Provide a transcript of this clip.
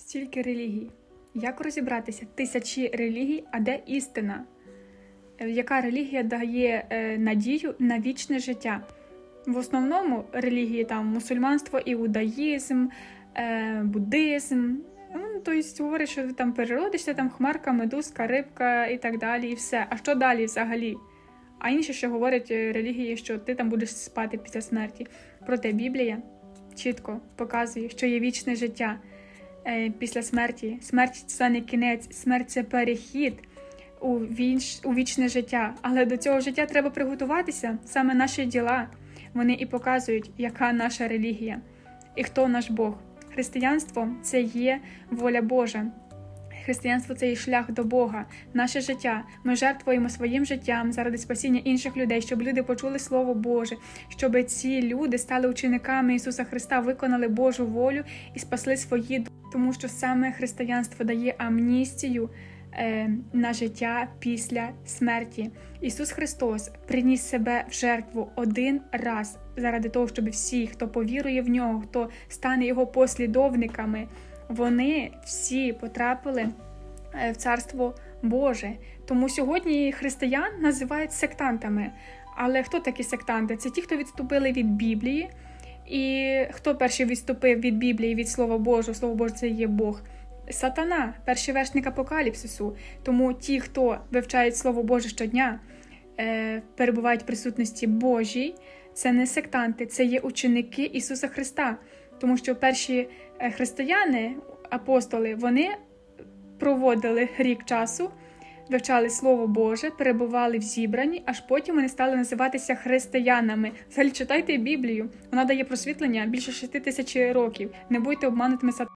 Стільки релігій. Як розібратися? Тисячі релігій, а де істина? Е, Яка релігія дає е, надію на вічне життя? В основному релігії там мусульманство, іудаїзм, е, буддизм. Ну, тобто говорять, що ти там переродишся, там хмарка, медузка, рибка і так далі, і все. А що далі взагалі? А інші ще говорять релігії, що ти там будеш спати після смерті. Проте Біблія чітко показує, що є вічне життя після смерті. Смерть це не кінець, смерть це перехід у, віч, у вічне життя. Але до цього життя треба приготуватися. Саме наші діла вони і показують, яка наша релігія і хто наш Бог. Християнство це є воля Божа. Християнство це є шлях до Бога, наше життя. Ми жертвуємо своїм життям заради спасіння інших людей, щоб люди почули Слово Боже, щоб ці люди стали учениками Ісуса Христа, виконали Божу волю і спасли свої. Тому що саме християнство дає амністію е, на життя після смерті. Ісус Христос приніс себе в жертву один раз заради того, щоб всі, хто повірує в нього, хто стане його послідовниками, вони всі потрапили е, в Царство Боже. Тому сьогодні християн називають сектантами. Але хто такі сектанти? Це ті, хто відступили від Біблії. І хто перший відступив від Біблії, від Слова Божого, Слово Боже це є Бог. Сатана, перший вершник апокаліпсису. Тому ті, хто вивчають Слово Боже щодня, е, перебувають в присутності Божій, це не сектанти, це є ученики Ісуса Христа. Тому що перші е, християни, апостоли, вони проводили рік часу, вивчали Слово Боже, перебували в зібранні, аж потім вони стали називатися християнами. Взагалі читайте Біблію, вона дає просвітлення більше шести тисяч років. Не будьте обманутими сатанами.